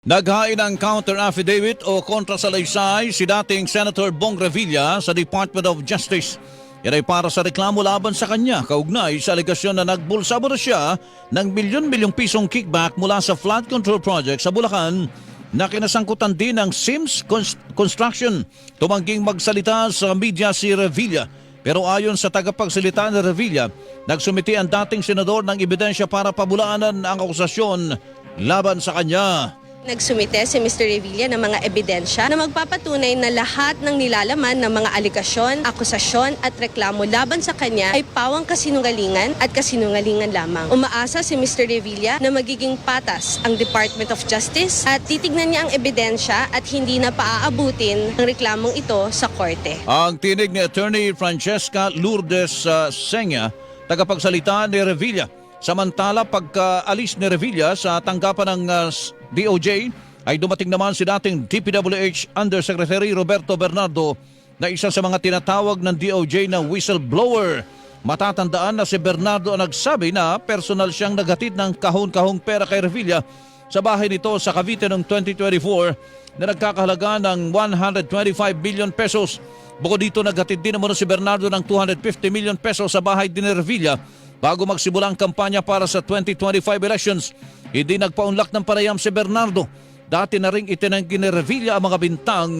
Naghain ng counter affidavit o kontrasalaysay si dating Senator Bong Revilla sa Department of Justice. Yan ay para sa reklamo laban sa kanya kaugnay sa alegasyon na nagbulsa na siya ng milyon-milyong pisong kickback mula sa flood control project sa Bulacan na kinasangkutan din ng Sims Cons- Construction. Tumangging magsalita sa media si Revilla. Pero ayon sa tagapagsalita ni Revilla, nagsumiti ang dating senador ng ebidensya para pabulaanan ang akusasyon laban sa kanya. Nagsumite si Mr. Revilla ng mga ebidensya na magpapatunay na lahat ng nilalaman ng mga aligasyon, akusasyon at reklamo laban sa kanya ay pawang kasinungalingan at kasinungalingan lamang. Umaasa si Mr. Revilla na magiging patas ang Department of Justice at titignan niya ang ebidensya at hindi na paaabutin ang reklamong ito sa korte. Ang tinig ni Attorney Francesca Lourdes uh, Senya, tagapagsalita ni Revilla. Samantala, pagkaalis ni Revilla sa tanggapan ng uh, DOJ, ay dumating naman si dating DPWH Undersecretary Roberto Bernardo na isa sa mga tinatawag ng DOJ na whistleblower. Matatandaan na si Bernardo ang nagsabi na personal siyang naghatid ng kahon-kahong pera kay Revilla sa bahay nito sa Cavite noong 2024 na nagkakahalaga ng 125 billion pesos. Bukod dito, naghatid din naman si Bernardo ng 250 million pesos sa bahay din ni Revilla bago magsimula ang kampanya para sa 2025 elections. Hindi nagpaunlak ng parayam si Bernardo. Dati na ring itinanggi ni Revilla ang mga bintang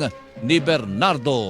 ni Bernardo.